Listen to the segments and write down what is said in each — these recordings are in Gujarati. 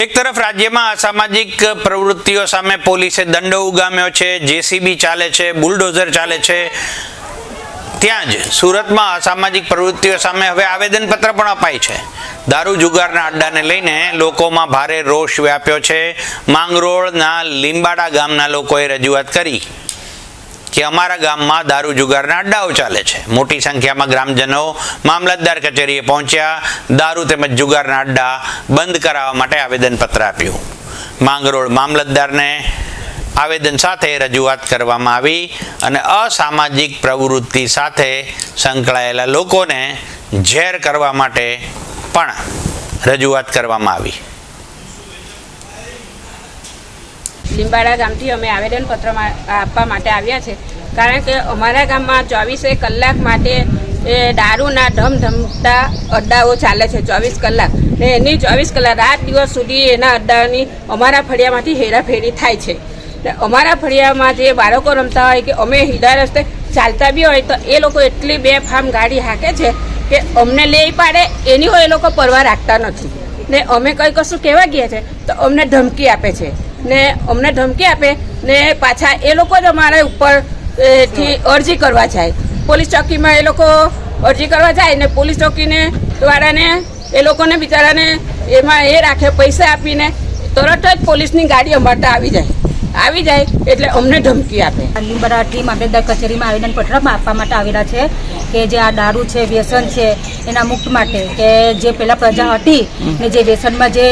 એક તરફ રાજ્યમાં અસામાજિક પ્રવૃત્તિઓ સામે પોલીસે દંડો ઉગામ્યો છે, જેસીબી ચાલે છે, બુલડોઝર ચાલે છે. ત્યાં જ સુરતમાં અસામાજિક પ્રવૃત્તિઓ સામે હવે આવેદનપત્ર પણ અપાય છે. દારૂ જુગારના અડ્ડાને લઈને લોકોમાં ભારે રોષ વ્યાપ્યો છે. માંગરોળના લીંબાડા ગામના લોકોએ રજૂઆત કરી. કે અમારા ગામમાં દારૂ જુગારના અડ્ડાઓ ચાલે છે. મોટી સંખ્યામાં ગ્રામજનો મામલતદાર કચેરીએ પહોંચ્યા, દારૂ તેમજ જુગારના અડ્ડા બંધ કરાવવા માટે આવેદનપત્ર આપ્યું. માંગરોળ મામલતદારને આવેદન સાથે રજૂઆત કરવામાં આવી અને અસામાજિક પ્રવૃત્તિ સાથે સંકળાયેલા લોકોને ઝેર કરવા માટે પણ રજૂઆત કરવામાં આવી. લીંબાડા ગામથી અમે આવેદનપત્ર મા- આપવા માટે આવ્યા છે. કારણ કે અમારા ગામમાં ચોવીસે કલાક માટે એ દારૂના ધમધમતા અડ્ડાઓ ચાલે છે, ચોવીસ કલાક. ને એની ચોવીસ કલાક રાત દિવસ સુધી એના અડ્ડાની અમારા ફળિયામાંથી હેરાફેરી થાય છે. ને અમારા ફળિયામાં જે બાળકો રમતા હોય કે અમે હીડા રસ્તે ચાલતા બી હોય તો એ લોકો એટલી બે ફામ ગાડી હાકે છે કે અમને લઈ પાડે, એની હોય એ લોકો પરવા રાખતા નથી. ને અમે કંઈ કશું કહેવા ગયા છે તો અમને ધમકી આપે છે. ને અમને ધમકી આપે ને પાછા એ લોકો જ અમારા ઉપરથી અરજી કરવા જાય. પોલીસ ચોકીમાં એ લોકો અરજી કરવા જાય ને પોલીસ ચોકીને દ્વારાને, એ લોકોને બિચારાને એમાં એ રાખે પૈસા આપીને તરત જ પોલીસની ગાડી અમારતા આવી જાય. આવી જાય એટલે અમને ધમકી આપે. લીંબડા ટીમ આપણે દર કચેરીમાં આવેદનપત્ર આપવા માટે આવેલા છે કે જે આ દારૂ છે, વ્યસન છે, એના મુક્ત માટે કે જે પેલા પ્રજા હતી ને જે વ્યસનમાં જે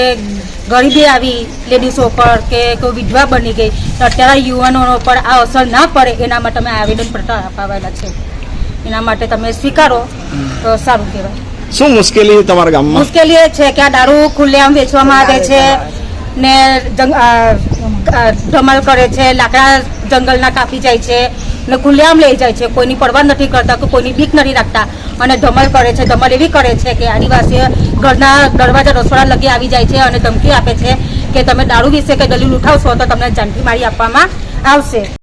ગરીબી આવી લેડીઝો પર કે કોઈ વિધવા બની ગઈ તો અત્યારે યુવાનો પર આ અસર ના પડે એના માટે અમે આવેદનપત્ર અપાવેલા છે. એના માટે તમે સ્વીકારો તો સારું કહેવાય. શું મુશ્કેલી તમારા ગામમાં? મુશ્કેલી એ છે કે આ દારૂ ખુલ્લેઆમ વેચવામાં આવે છે ને ધમાલ કરે છે લાકડા જંગલના કાપી જાય છે ને ખુલ્લેઆમ લઈ જાય છે. કોઈની પરવા નથી કરતા કે કોઈની બીક નથી રાખતા. અને ધમલ કરે છે ધમલ એવી કરે છે કે આદિવાસીઓ ઘરના દરવાજા રસોડા લગી આવી જાય છે અને ધમકી આપે છે કે તમે દારૂ વિશે કે દલીલ ઉઠાવશો તો તમને જાનથી મારી આપવામાં આવશે.